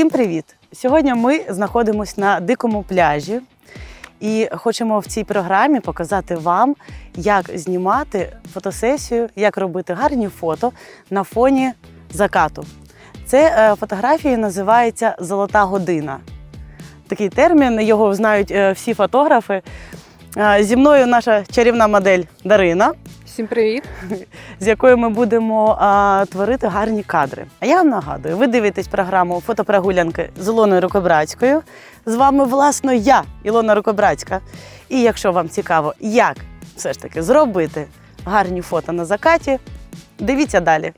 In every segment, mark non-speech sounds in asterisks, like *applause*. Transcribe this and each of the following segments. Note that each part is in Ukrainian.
Всім привіт! Сьогодні ми знаходимося на дикому пляжі і хочемо в цій програмі показати вам, як знімати фотосесію, як робити гарні фото на фоні закату. Це е, фотографії називається Золота година. Такий термін, його знають е, всі фотографи. Е, Зі мною наша чарівна модель Дарина Всім привіт! з якою ми будемо а, творити гарні кадри. А я вам нагадую, ви дивитесь програму фотопрогулянки з Ілоною Рукобрацькою. З вами, власно, я, Ілона Рукобрацька. І якщо вам цікаво, як все ж таки зробити гарні фото на закаті, дивіться далі.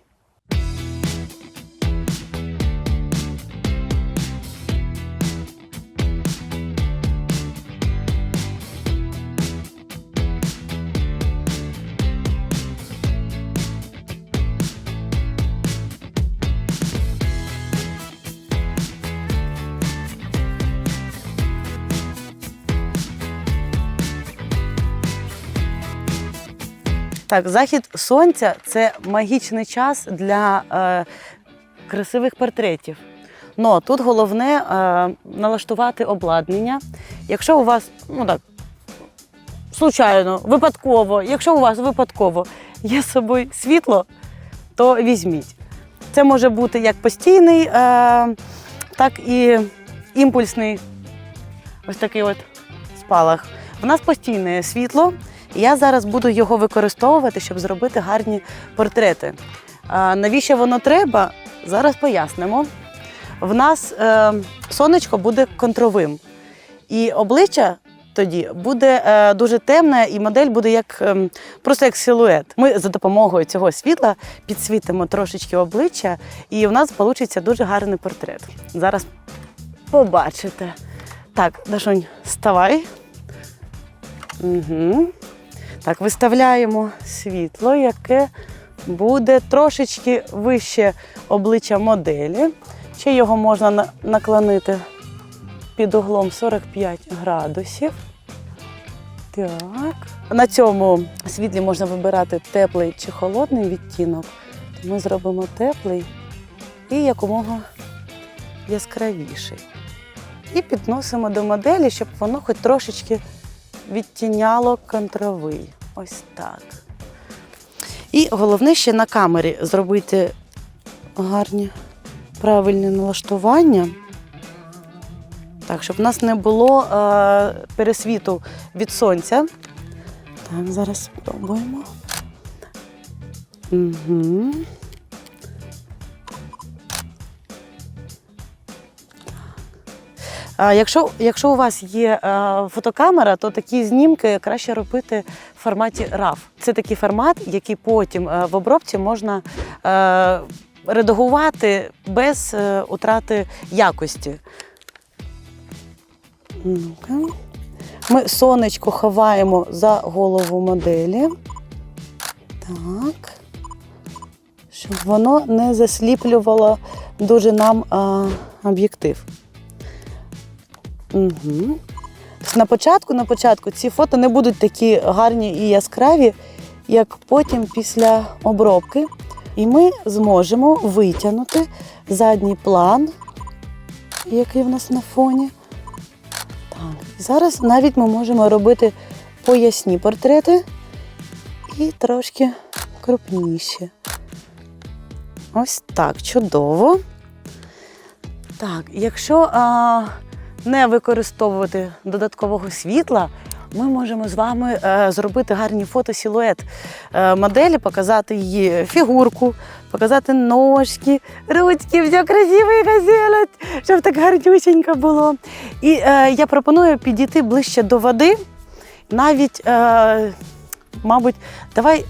Так, захід сонця це магічний час для е, красивих портретів. Но тут головне е, налаштувати обладнання. Якщо у вас, ну так, случайно, випадково, якщо у вас випадково є з собою світло, то візьміть. Це може бути як постійний, е, так і імпульсний ось такий от спалах. У нас постійне світло, я зараз буду його використовувати, щоб зробити гарні портрети. Навіщо воно треба? Зараз пояснимо. В нас е, сонечко буде контровим, і обличчя тоді буде е, дуже темне, і модель буде як ем, просто як силует. Ми за допомогою цього світла підсвітимо трошечки обличчя, і в нас вийде дуже гарний портрет. Зараз побачите. Так, Дашунь, вставай. Угу. Так, виставляємо світло, яке буде трошечки вище обличчя моделі. Ще його можна наклонити під углом 45 градусів. Так. На цьому світлі можна вибирати теплий чи холодний відтінок. Ми зробимо теплий і якомога яскравіший. І підносимо до моделі, щоб воно хоч трошечки відтіняло контровий. Ось так. І головне ще на камері зробити гарні правильні налаштування. Так, щоб в нас не було е, пересвіту від сонця. Так, зараз спробуємо. Угу. Якщо, якщо у вас є е, фотокамера, то такі знімки краще робити в форматі RAW. Це такий формат, який потім е, в обробці можна е, редагувати без утрати якості. Ми сонечко ховаємо за голову моделі. Так. Щоб воно не засліплювало дуже нам об'єктив. Угу. На початку, на початку ці фото не будуть такі гарні і яскраві, як потім після обробки. І ми зможемо витягнути задній план, який в нас на фоні. Так. Зараз навіть ми можемо робити поясні портрети і трошки крупніші. Ось так, чудово. Так, якщо а, не використовувати додаткового світла, ми можемо з вами е, зробити гарні фото силует е, моделі, показати її фігурку, показати ножки, ручки, все красиво зробити, щоб так гарнюсінько було. І е, я пропоную підійти ближче до води. Навіть, мабуть, давай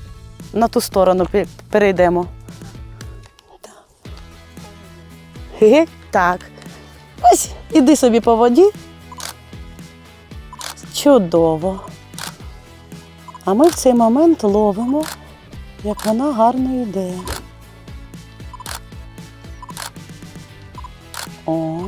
на ту сторону пе- перейдемо. Так. Ось, іди собі по воді. Чудово. А ми в цей момент ловимо, як вона гарно йде. О.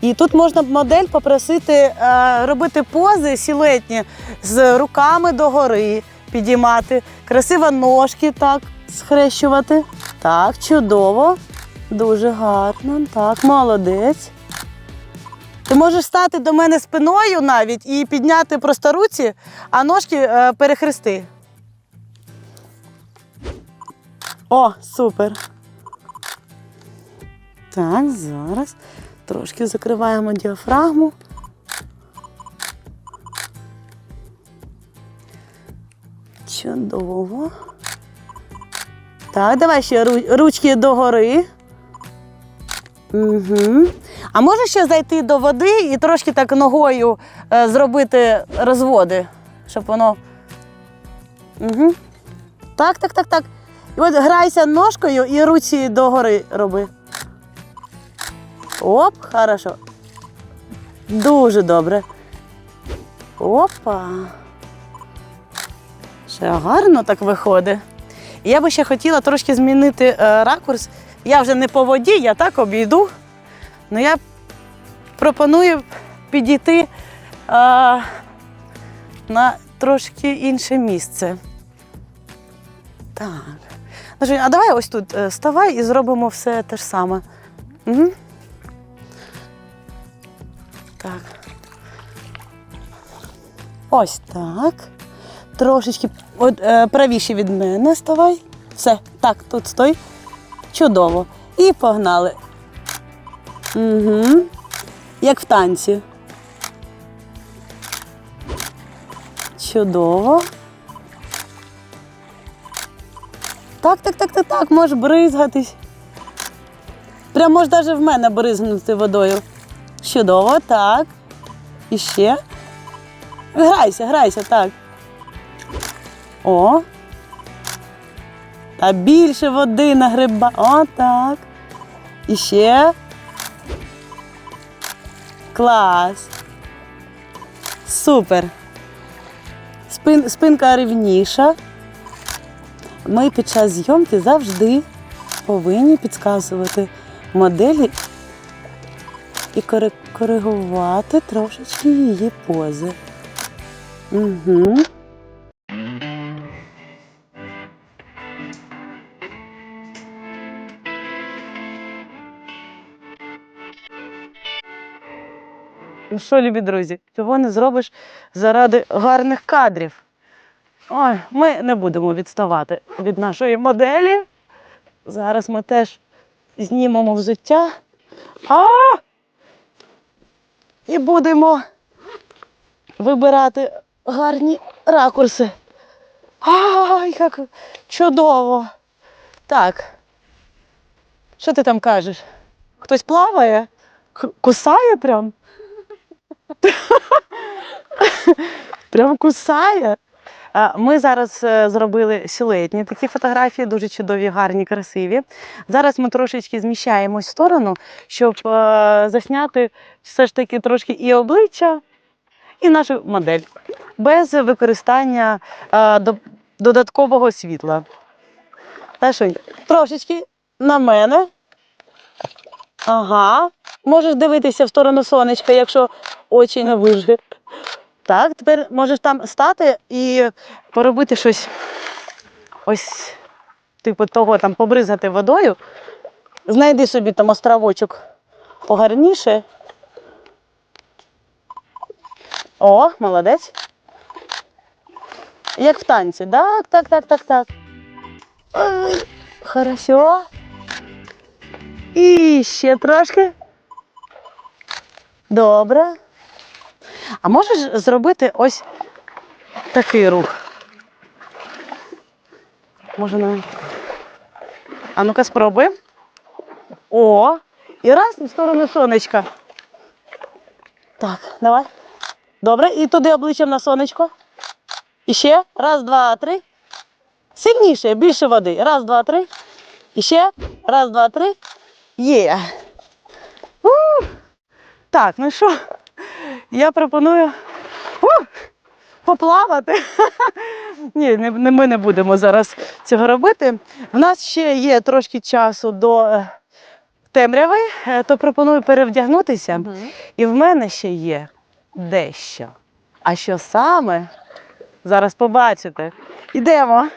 І тут можна модель попросити е, робити пози силуетні з руками догори, підіймати, красиво ножки так схрещувати. Так, чудово. Дуже гарно. Так, молодець. Ти можеш стати до мене спиною навіть і підняти просто руці, а ножки е, перехрести. О, супер. Так, зараз трошки закриваємо діафрагму. Чудово. Так, давай ще ручки догори. Угу. А може ще зайти до води і трошки так ногою е, зробити розводи, щоб воно. Угу. Так, так, так, так. І от грайся ножкою і руці догори роби. Оп, хорошо. Дуже добре. Опа. Ще гарно так виходить. Я би ще хотіла трошки змінити е, ракурс. Я вже не по воді, я так обійду. Ну я пропоную підійти е, на трошки інше місце. Так. Ну, а давай ось тут е, ставай і зробимо все те ж саме. Угу. Так. Ось так. Трошечки е, правіше від мене ставай. Все, так, тут стой. Чудово. І погнали. Угу. Як в танці. Чудово. Так, так, так, так, так, можеш бризгатись. Прям можеш навіть в мене бризгнути водою. Чудово, так. І ще. Грайся, грайся, так. О. Та більше води нагриба. О, так. І ще. Клас. Супер. Спин, спинка рівніша. Ми під час зйомки завжди повинні підказувати моделі і коригувати трошечки її пози. Угу. Ну що, любі друзі, цього не зробиш заради гарних кадрів. Ой, ми не будемо відставати від нашої моделі. Зараз ми теж знімемо взуття. А! І будемо вибирати гарні ракурси. Ай, як чудово! Так. Що ти там кажеш? Хтось плаває? Кусає прям? *laughs* Прям кусає. Ми зараз е, зробили силуетні такі фотографії, дуже чудові, гарні, красиві. Зараз ми трошечки зміщаємось в сторону, щоб е, засняти все ж таки трошки і обличчя, і нашу модель без використання е, додаткового світла. Та що, трошечки на мене. Ага. Можеш дивитися в сторону сонечка, якщо очі не вижги. Так, тепер можеш там стати і поробити щось ось, типу того, там побризгати водою. Знайди собі там островочок погарніше. О, молодець. Як в танці. Так, так, так, так, так. Ой, хорошо. І ще трошки. Добре. А можеш зробити ось такий рух? Може на. А ну-ка спробуй. О! І раз в сторону сонечка. Так, давай. Добре, і туди обличчям на сонечко. І ще. Раз, два, три. Сильніше, більше води. Раз, два, три. І ще. Раз, два, три. Є. У! Так, ну що, я пропоную у, поплавати. *laughs* Ні, не, не- ми не будемо зараз цього робити. У нас ще є трошки часу до е, темряви, е, то пропоную перевдягнутися. І в мене ще є дещо. А що саме? Зараз побачите. Ідемо.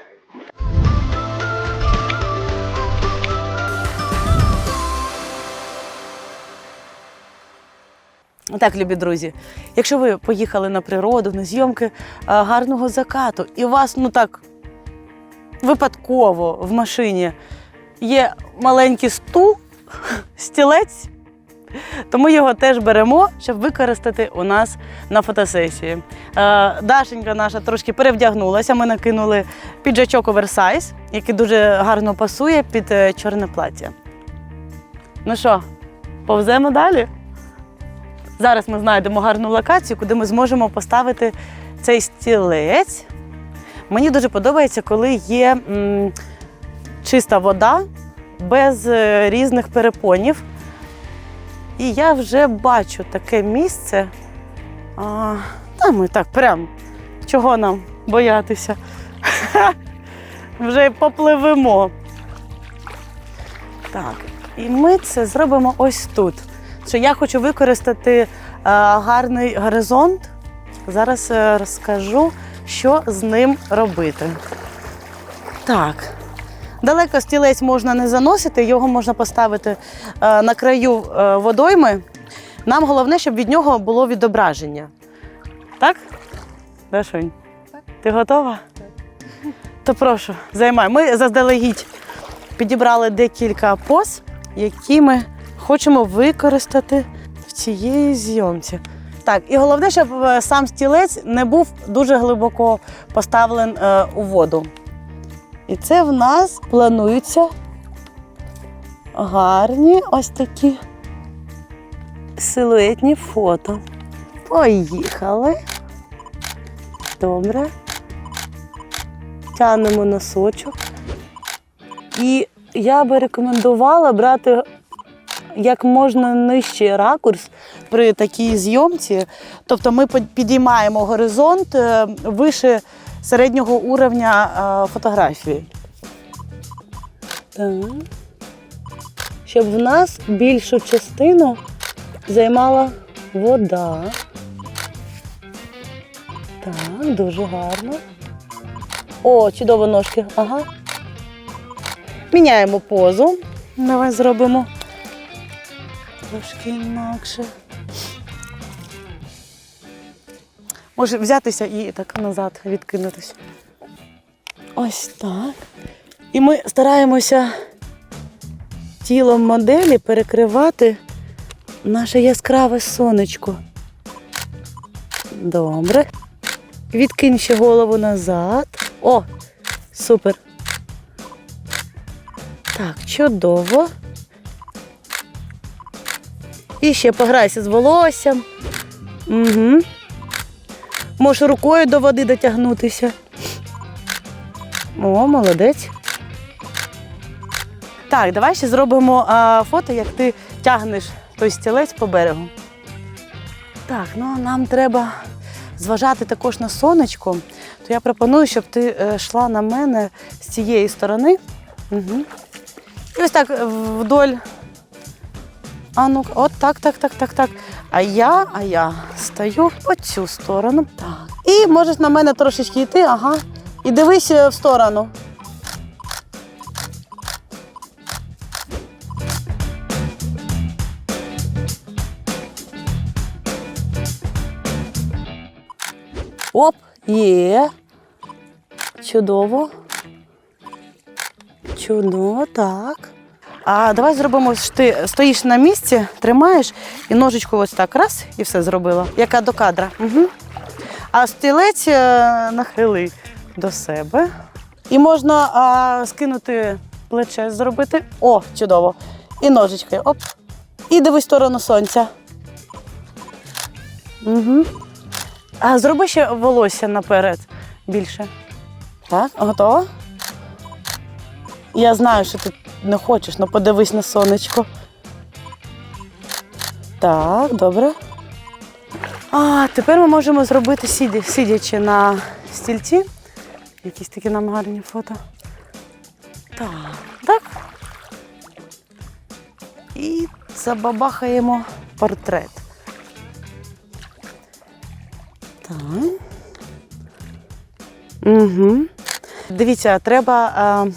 Так, любі друзі, якщо ви поїхали на природу, на зйомки е, гарного закату, і у вас ну так випадково в машині є маленький стул, *laughs* стілець, то ми його теж беремо, щоб використати у нас на фотосесії. Е, Дашенька наша трошки перевдягнулася. Ми накинули піджачок оверсайз, який дуже гарно пасує під е, чорне плаття. Ну що, повземо далі? Зараз ми знайдемо гарну локацію, куди ми зможемо поставити цей стілець. Мені дуже подобається, коли є м, чиста вода без е, різних перепонів. І я вже бачу таке місце. А, та ми так, прям чого нам боятися? *laughs* Вже попливемо. Так, і ми це зробимо ось тут. Що я хочу використати е, гарний горизонт. Зараз е, розкажу, що з ним робити. Так. Далеко стілець можна не заносити, його можна поставити е, на краю водойми. Нам головне, щоб від нього було відображення. Так? Дашунь? Так. Ти готова? Так. То прошу, займай. Ми заздалегідь підібрали декілька поз, які ми хочемо використати в цій зйомці. Так, і головне, щоб е, сам стілець не був дуже глибоко поставлений е, у воду. І це в нас плануються гарні ось такі силуетні фото. Поїхали. Добре. Тянемо носочок. І я би рекомендувала брати як можна нижчий ракурс при такій зйомці. Тобто ми підіймаємо горизонт е, вище середнього уровня е, фотографії. Так. Щоб в нас більшу частину займала вода. Так, дуже гарно. О, чудово ножки. Ага. Міняємо позу. Давай зробимо трошки інакше. Може взятися і так назад відкинутися. Ось так. І ми стараємося тілом моделі перекривати наше яскраве сонечко. Добре. Відкинь ще голову назад. О, супер. Так, чудово. І ще пограйся з волоссям. Угу. Можеш рукою до води дотягнутися. О, молодець. Так, давай ще зробимо а, фото, як ти тягнеш той стілець по берегу. Так, ну нам треба зважати також на сонечко. То я пропоную, щоб ти е, йшла на мене з цієї сторони. Угу. І ось так вдоль. А ну, от так, так, так, так, так. А я, а я стою по цю сторону. Так. І можеш на мене трошечки йти, ага. І дивись е, в сторону. Оп, є. Чудово. Чудово, так. А давай зробимо, що ти стоїш на місці, тримаєш і ножичку ось так раз і все зробила. Яка до кадра. Угу. А стілець е, нахили до себе. І можна а, скинути плече зробити. О, чудово. І ножички. Оп. І дивись в сторону сонця. Угу. А зроби ще волосся наперед більше. Так, готово? Я знаю, що ти не хочеш, але подивись на сонечко. Так, добре. А, тепер ми можемо зробити сиді, сидячи на стільці. Якісь такі нам гарні фото. Так, так. І забабахаємо портрет. Так. Угу. Дивіться, треба е,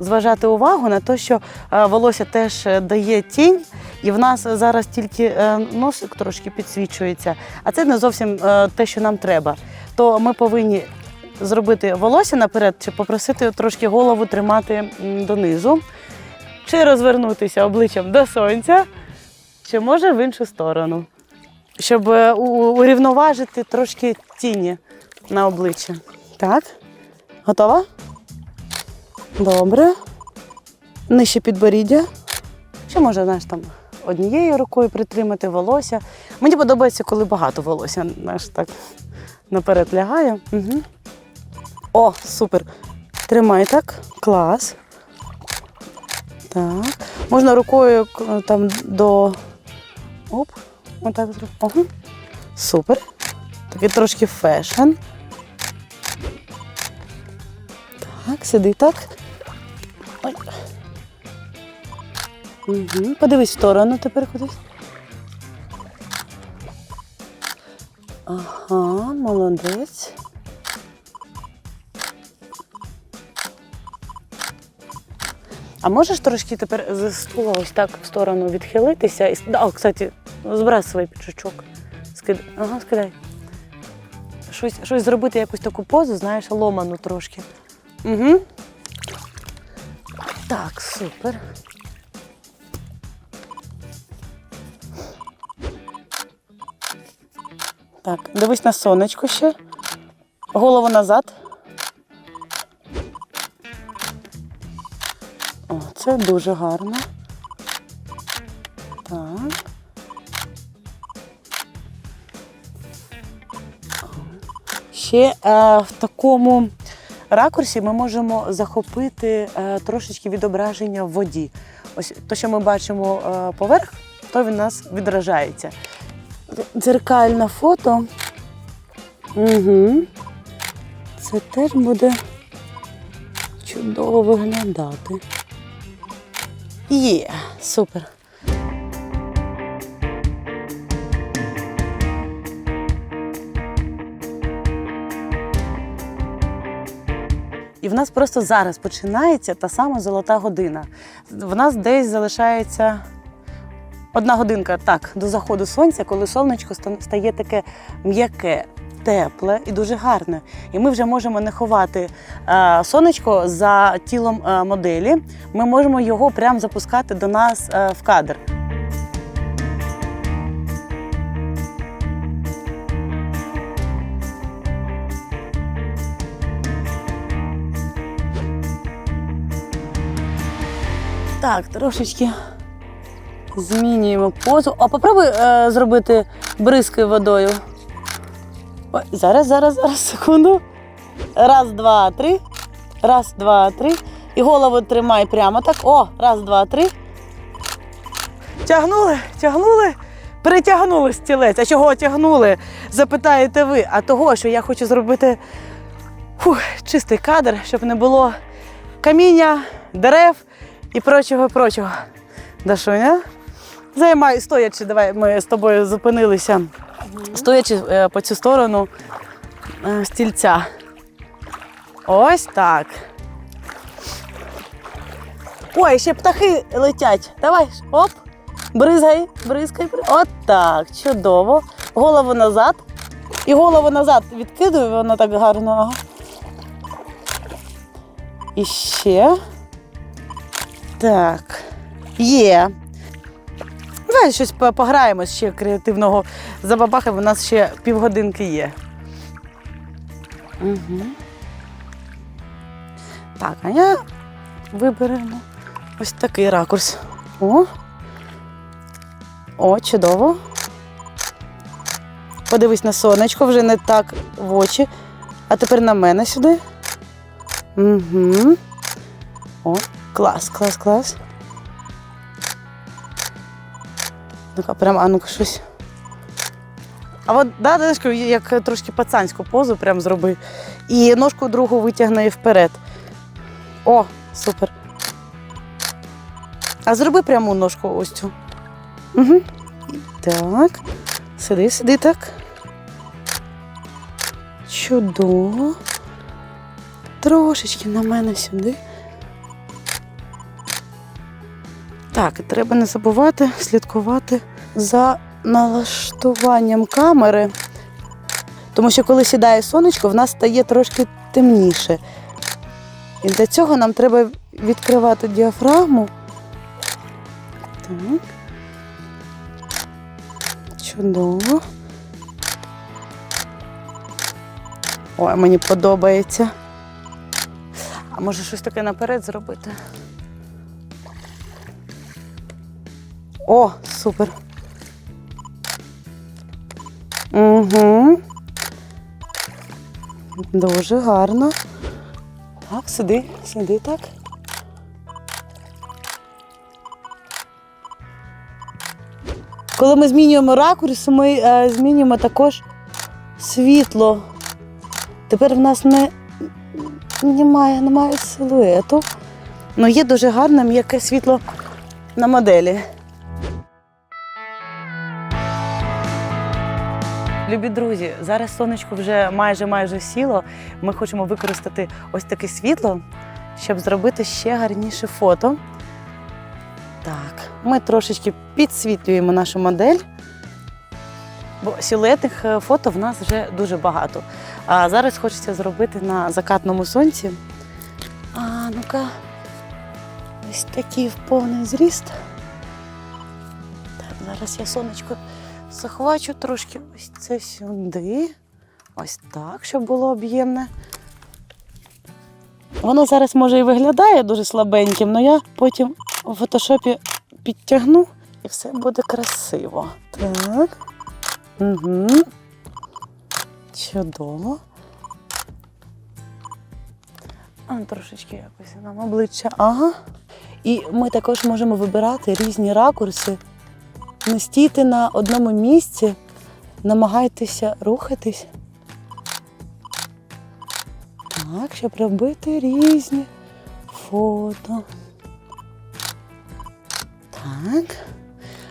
зважати увагу на те, що е, волосся теж е, дає тінь, І в нас зараз тільки е, носик трошки підсвічується, а це не зовсім те, що нам треба. То ми повинні зробити волосся наперед, чи попросити трошки голову тримати донизу, чи розвернутися обличчям до сонця, чи може в іншу сторону, щоб урівноважити трошки тіні на обличчя. Так, готова? Добре. Нижче підборіддя. Чи може, знаєш, там однією рукою притримати волосся. Мені подобається, коли багато волосся знаєш, так наперед лягає. Угу. О, супер. Тримай так. Клас. Так. Можна рукою там до. Оп. Отак зробити. Ага. Супер. Такий трошки фешн. Так, сиди так. Ой. Угу. Подивись в сторону тепер кудись. Ага, молодець. А можеш трошки тепер з стула ось так в сторону відхилитися? І... Да, кстати, збирай свій піджачок. Скидай. Ага, скидай. Щось, щось зробити, якусь таку позу, знаєш, ломану трошки. Угу. Так, супер. Так, дивись на сонечко ще. Голову назад. О, це дуже гарно. Так. Ще е, в такому ракурсі ми можемо захопити е, трошечки відображення в воді. Ось то, що ми бачимо е, поверх, то він нас відражається. Дзеркальне фото. Угу. Це теж буде чудово виглядати. Є, супер. В нас просто зараз починається та сама золота година. В нас десь залишається одна годинка так до заходу сонця, коли сонечко ста- стає таке м'яке, тепле і дуже гарне. І ми вже можемо не ховати е, сонечко за тілом е, моделі. Ми можемо його прямо запускати до нас е, в кадр. Так, трошечки змінюємо позу. А попробуй е, зробити бризки водою. Ой, зараз, зараз, зараз, секунду. Раз, два, три. Раз, два, три. І голову тримай прямо так. О, раз, два, три. Тягнули, тягнули, перетягнули стілець. А чого тягнули? Запитаєте ви. А того, що я хочу зробити фух, чистий кадр, щоб не було каміння, дерев і прочого, прочого. Дашуня, займай стоячи, давай ми з тобою зупинилися, стоячи е, по цю сторону е, стільця. Ось так. Ой, ще птахи летять. Давай, оп, бризгай, бризкай. бри- От так, чудово. Голову назад. І голову назад відкидую, воно так гарно. І ще. Так. Є. Давай щось по- пограємо ще креативного забабахи, у нас ще півгодинки є. Угу. Так, а я виберемо ось такий ракурс. О. О, чудово. Подивись на сонечко, вже не так в очі. А тепер на мене сюди. Угу. О, клас, клас, клас. Ну-ка, прям, а ну-ка щось. А от, да, Дениско, як трошки пацанську позу прям зроби. І ножку другу витягни вперед. О, супер. А зроби пряму ножку ось цю. Угу. Так. Сиди, сиди так. Чудово. Трошечки на мене сюди. Так, треба не забувати слідкувати за налаштуванням камери. Тому що коли сідає сонечко, в нас стає трошки темніше. І для цього нам треба відкривати діафрагму. Так. Чудово. Ой, мені подобається. А може щось таке наперед зробити? О, супер. Угу. Дуже гарно. Так, сиди, сиди так. Коли ми змінюємо ракурс, ми е, змінюємо також світло. Тепер в нас не, немає, немає силуету. Ну, є дуже гарне м'яке світло на моделі. Любі друзі, зараз сонечко вже майже майже сіло. Ми хочемо використати ось таке світло, щоб зробити ще гарніше фото. Так, ми трошечки підсвітлюємо нашу модель, бо силуетних е, фото в нас вже дуже багато. А зараз хочеться зробити на закатному сонці. А ну-ка, ось такий в повний зріст. Так, зараз я сонечко захвачу трошки ось це сюди. Ось так, щоб було об'ємне. Воно зараз може і виглядає дуже слабеньким, але я потім у фотошопі підтягну і все буде красиво. Так. Угу. Чудово. А, трошечки якось нам обличчя. Ага. І ми також можемо вибирати різні ракурси. Не стійте на одному місці, намагайтеся рухатись. Так, щоб робити різні фото. Так.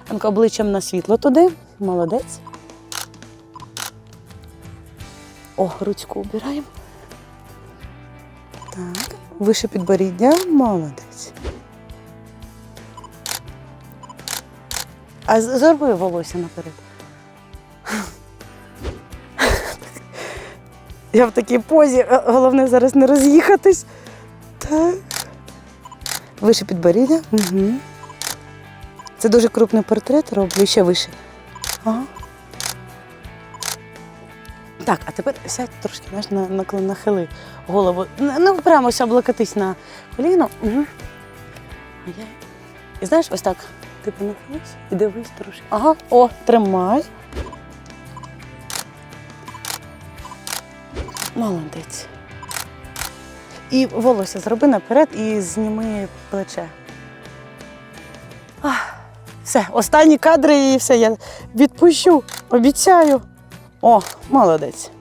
Анка обличчям на світло туди. Молодець. О, ручку убираємо. Так. Вище підборіддя. Молодець. А з- волосся наперед. Я в такій позі, е, головне зараз не роз'їхатись. Так. Вище підборіддя. Угу. Це дуже крупний портрет роблю, ще вище. Ага. Так, а тепер сядь трошки, знаєш, на, на, нахили голову. Не прямо облокотись на коліно. Угу. І знаєш, ось так. Типу нахились і дивись трошки. Ага, о, тримай. Молодець. І волосся зроби наперед і зніми плече. Ах, все, останні кадри і все, я відпущу, обіцяю. О, молодець.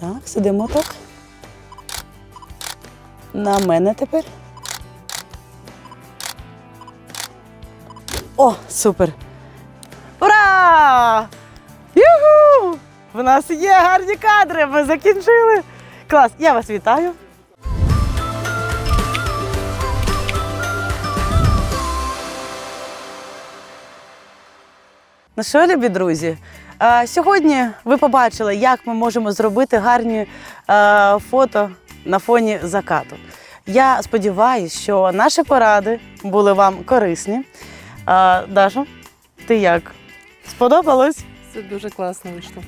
Так, сидимо так. На мене тепер. О, супер. Ура! Юху! В нас є гарні кадри, ми закінчили. Клас, я вас вітаю. Ну що, любі друзі? Сьогодні ви побачили, як ми можемо зробити гарні е, фото на фоні закату. Я сподіваюся, що наші поради були вам корисні. Е, Даша, ти як? Сподобалось? Це дуже класно вийшло.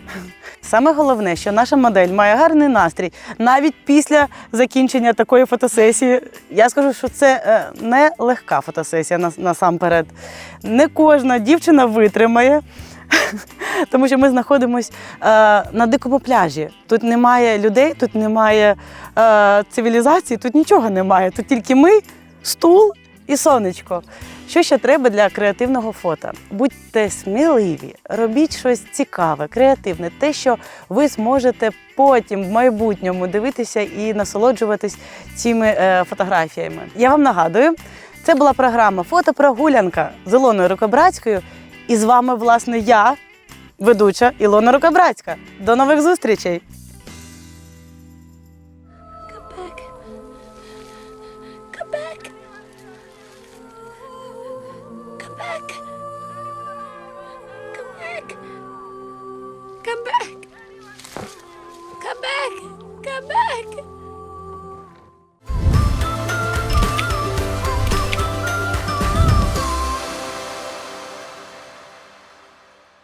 Саме головне, що наша модель має гарний настрій навіть після закінчення такої фотосесії. Я скажу, що це е, не легка фотосесія нас- насамперед. Не кожна дівчина витримає, *laughs* тому що ми знаходимося е, на дикому пляжі. Тут немає людей, тут немає е, цивілізації, тут нічого немає. Тут тільки ми, стул і сонечко. Що ще треба для креативного фото? Будьте сміливі, робіть щось цікаве, креативне, те, що ви зможете потім в майбутньому дивитися і насолоджуватись цими е, фотографіями. Я вам нагадую, це була програма Фотопрогулянка з Ілоною Рукобратською. І з вами, власне, я, ведуча Ілона Рукобратська. До нових зустрічей!